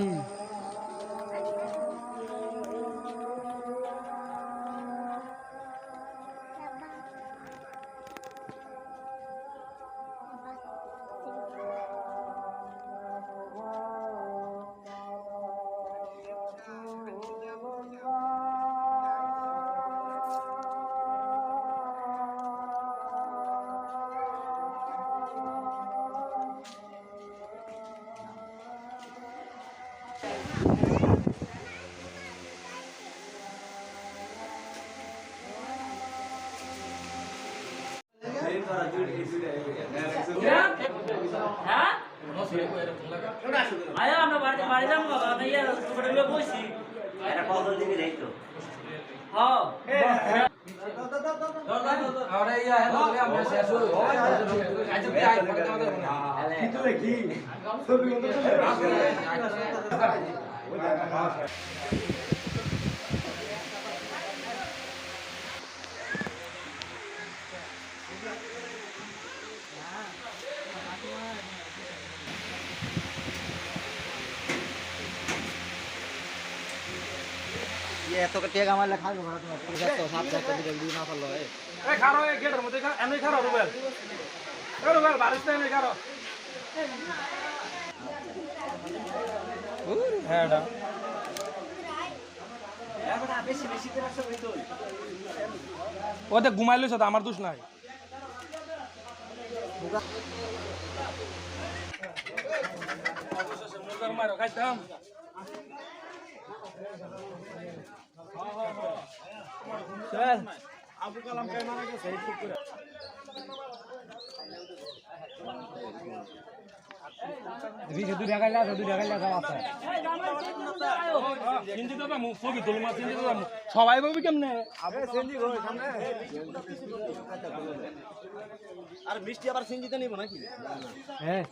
হ্যাঁ আয়া আমরা বাড়িতে বাড়ি যাব বাবা আমি ইয়া হোটেলে বসি এটা কত দিবি দেখ তো হ্যাঁ? এত টেক আমার লেখা হবে তোমার তো সাপ সাপ করে জলদি না পারল এ এই খারো এই গেটের মধ্যে খা এমনি খারো রুবেল এ রুবেল বারিশ না এমনি খারো হ্যাঁ এটা ওতে ঘুমাইলো তো আমার দোষ নাই আবু কালাম কে মারা গেছে? করে দুই টাকা লাগা দুই টাকা লাগা আছে। চিন্তি তো মুখ ছবি তুলমা চিন্তি তো সবাই বলবি কেমনে? আর মিষ্টি আবার সিঞ্জিতে নিব নাকি? হ্যাঁ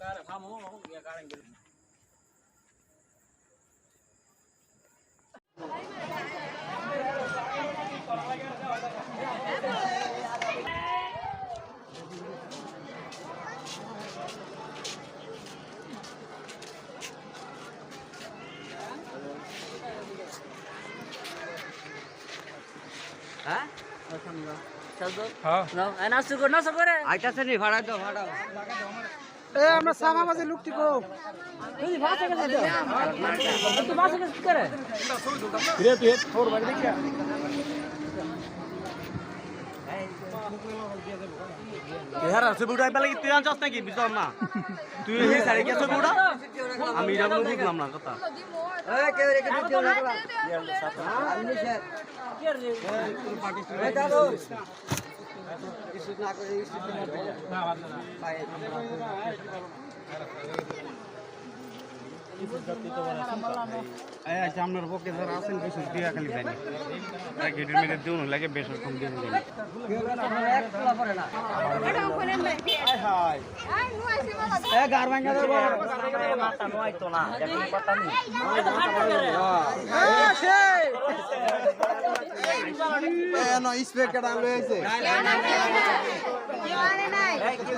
চিরনকার ফামো ইয়া কারেন হ্যাঁ চল তো। হ্যাঁ। নাও আয় নাচ করে নাচ করে আইতাছে নি ভাড়া দাও ভাড়া এ আমরা সামা মাঝে লুকটি কো তুই ভাষা কে দে তুই ভাষা কে করে রে তুই তোর বাড়ি আছে পেলে কি তুই আনছস নাকি বুঝলাম না তুই বুড়া আমি এটা কোনো বুঝলাম না কথা এই কে রে কে দিও না আমি স্যার এই দাদু কিছু না করে আপনার পক্ষে যারা আছেন কিছু দিয়া খালি দেন গেটের দিয়ে দেন গার ভাঙা দেবো মাথা নয় তো না দেখুন কথা নেই স্প্রে কাটা লয়েছে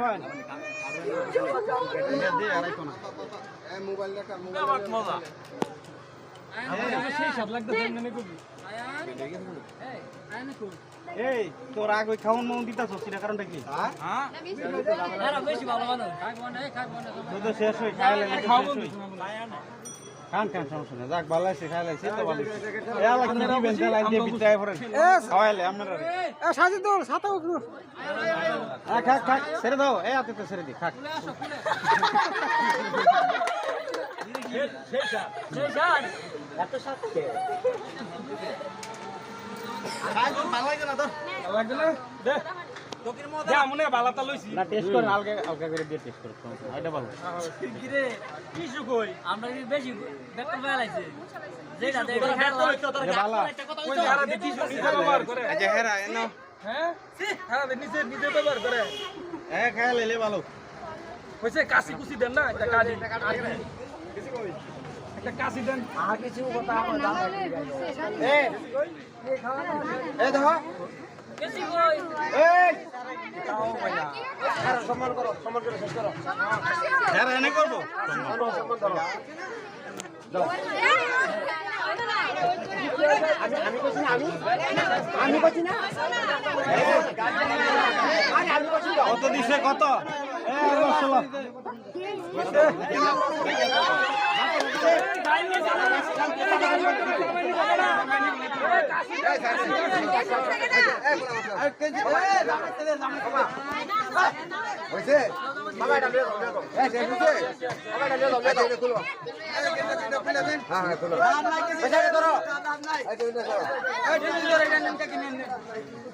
হ্যাঁ এই তোর আগে খাওয়ান মন দিতা সস্তিটা কারণটা কি দুধ শেষ হয়ে খাওয়াবো খান খান সমস্যা নেই। যাক ভালো আছে খাই লাগছে তো ভালো এ লাগি কি বেঞ্চে লাইন দিয়ে বিটাই পড়ে খাওয়াইলে আপনারা। এ সাজিদুল সাতা উঠু আ খাক খাক ছেড়ে দাও এ আতে তো ছেড়ে দি খাক। এত সাথে দে দে মনে বালাটা লইছি না করে আলগা আলগা করে দিয়ে টেস্ট করো সমস্যা নাই, এটা ভালো। কিরে কিছু কই আমরা কি বেশি বেতন বেলাইছে যেটা যেটা খেলা এটা ভালো কই হারা দিছি নিজে ব্যবহার করে আচ্ছা হেরা এনো হ্যাঁ হ্যাঁ নিজে নিজে ব্যবহার করে এ খাই লেলে ভালো কইছে কাশি কুশি দেন না একটা কাজি একটা কাশি দেন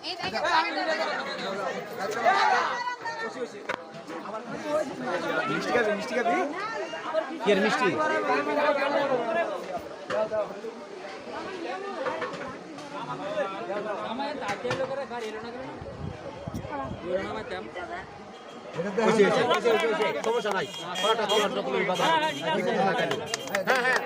এ দেখো বেশি কই হেরা এনে করব কত দিছে কত এ আরও ষোলো কি এর মিষ্টি? আমার সমস্যা নাই। হ্যাঁ ঠিক আছে। হ্যাঁ হ্যাঁ।